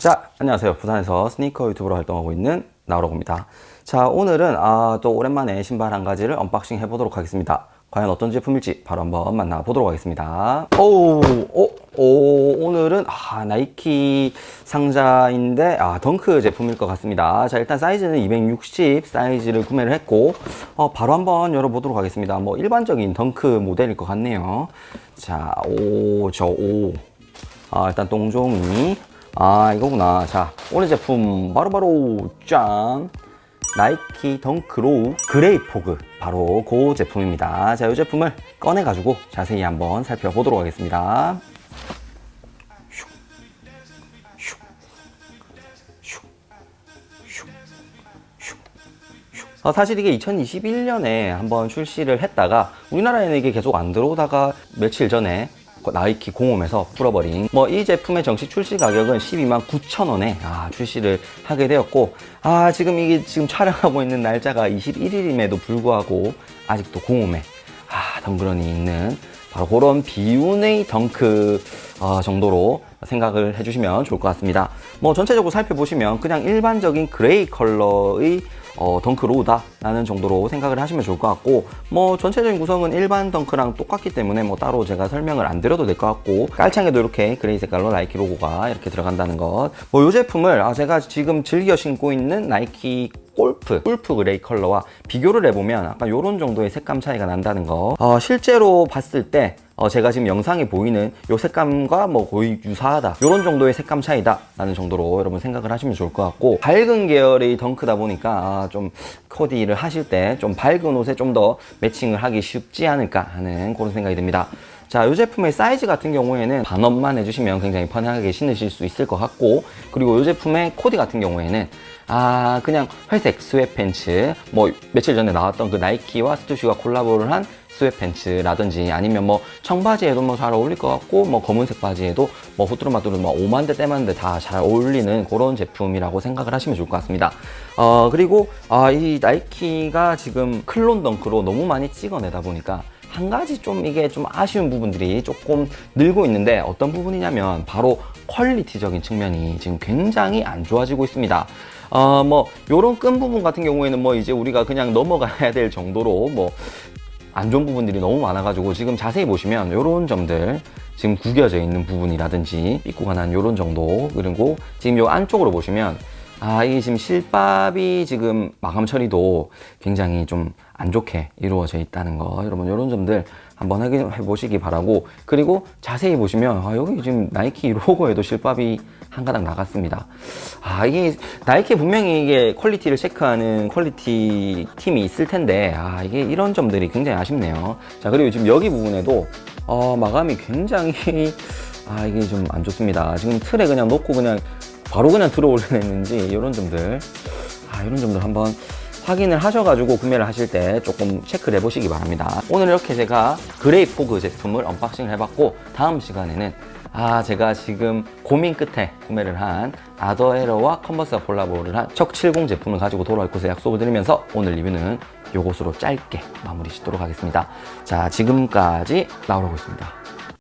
자, 안녕하세요. 부산에서 스니커 유튜브로 활동하고 있는 나우로입니다. 자, 오늘은 아, 또 오랜만에 신발 한 가지를 언박싱 해보도록 하겠습니다. 과연 어떤 제품일지 바로 한번 만나보도록 하겠습니다. 오, 오, 오, 오늘은 아, 나이키 상자인데 아, 덩크 제품일 것 같습니다. 자, 일단 사이즈는 260 사이즈를 구매를 했고 어, 바로 한번 열어보도록 하겠습니다. 뭐 일반적인 덩크 모델일 것 같네요. 자, 오, 저 오. 아, 일단 똥종이. 아, 이거구나. 자, 오늘 제품 바로바로 짠! 나이키 덩크로우 그레이 포그. 바로 그 제품입니다. 자, 이 제품을 꺼내 가지고 자세히 한번 살펴보도록 하겠습니다. 슉. 어, 사실 이게 2021년에 한번 출시를 했다가 우리나라에는 이게 계속 안 들어오다가 며칠 전에 나이키 공홈에서 풀어버린 뭐 이 제품의 정식 출시 가격은 12만 9천 원에 아, 출시를 하게 되었고 아 지금 이게 지금 촬영하고 있는 날짜가 21일임에도 불구하고 아직도 공홈에 아 덩그러니 있는 바로 그런 비운의 덩크 어, 정도로 생각을 해주시면 좋을 것 같습니다. 뭐 전체적으로 살펴보시면 그냥 일반적인 그레이 컬러의 어, 덩크 로우다라는 정도로 생각을 하시면 좋을 것 같고 뭐 전체적인 구성은 일반 덩크랑 똑같기 때문에 뭐 따로 제가 설명을 안 드려도 될 것 같고 깔창에도 이렇게 그레이 색깔로 나이키 로고가 이렇게 들어간다는 것. 뭐 이 제품을 아, 제가 지금 즐겨 신고 있는 나이키 골프, 골프 그레이 컬러와 비교를 해보면 약간 이런 정도의 색감 차이가 난다는 거. 어, 실제로 봤을 때 어, 제가 지금 영상에 보이는 이 색감과 뭐 거의 유사하다. 이런 정도의 색감 차이다. 라는 정도로 여러분 생각을 하시면 좋을 것 같고 밝은 계열의 덩크다 보니까 아, 좀 코디를 하실 때 좀 밝은 옷에 좀 더 매칭을 하기 쉽지 않을까 하는 그런 생각이 듭니다. 자, 이 제품의 사이즈 같은 경우에는 반업만 해주시면 굉장히 편하게 신으실 수 있을 것 같고, 그리고 이 제품의 코디 같은 경우에는 아, 그냥 회색 스웨팬츠, 뭐 며칠 전에 나왔던 그 나이키와 스투슈가 콜라보를 한 스웨팬츠라든지 아니면 뭐 청바지에도 뭐 잘 어울릴 것 같고 뭐 검은색 바지에도 뭐 후뚜루마뚜루 뭐 5만대 때만대 다 잘 어울리는 그런 제품이라고 생각을 하시면 좋을 것 같습니다. 어 그리고 아 이 나이키가 지금 클론 덩크로 너무 많이 찍어내다 보니까 한 가지 좀 이게 좀 아쉬운 부분들이 조금 늘고 있는데 어떤 부분이냐면 바로 퀄리티적인 측면이 지금 굉장히 안 좋아지고 있습니다. 어, 뭐, 요런 끈 부분 같은 경우에는 뭐 이제 우리가 그냥 넘어가야 될 정도로 뭐, 안 좋은 부분들이 너무 많아가지고 지금 자세히 보시면 요런 점들 지금 구겨져 있는 부분이라든지 삐꾸가 난 요런 정도 그리고 지금 요 안쪽으로 보시면 아 이게 지금 실밥이 지금 마감 처리도 굉장히 좀 안 좋게 이루어져 있다는 거. 여러분 요런 점들 한번 확인해 보시기 바라고. 그리고 자세히 보시면 아 여기 지금 나이키 로고에도 실밥이 한 가닥 나갔습니다. 아 이게 나이키 분명히 이게 퀄리티를 체크하는 퀄리티 팀이 있을 텐데 아 이게 이런 점들이 굉장히 아쉽네요. 자 그리고 지금 여기 부분에도 어, 마감이 굉장히 아 이게 좀 안 좋습니다. 지금 틀에 그냥 놓고 그냥 바로 그냥 들어 올려냈는지 이런 점들. 아 이런 점들 한번 확인을 하셔가지고 구매를 하실 때 조금 체크를 해보시기 바랍니다. 오늘 이렇게 제가 그레이 포그 제품을 언박싱을 해봤고 다음 시간에는 아 제가 지금 고민 끝에 구매를 한 아더에러와 컨버스가 콜라보를 한 척70 제품을 가지고 돌아올 것을 약속을 드리면서 오늘 리뷰는 요것으로 짧게 마무리 짓도록 하겠습니다. 자 지금까지 나오라고 있습니다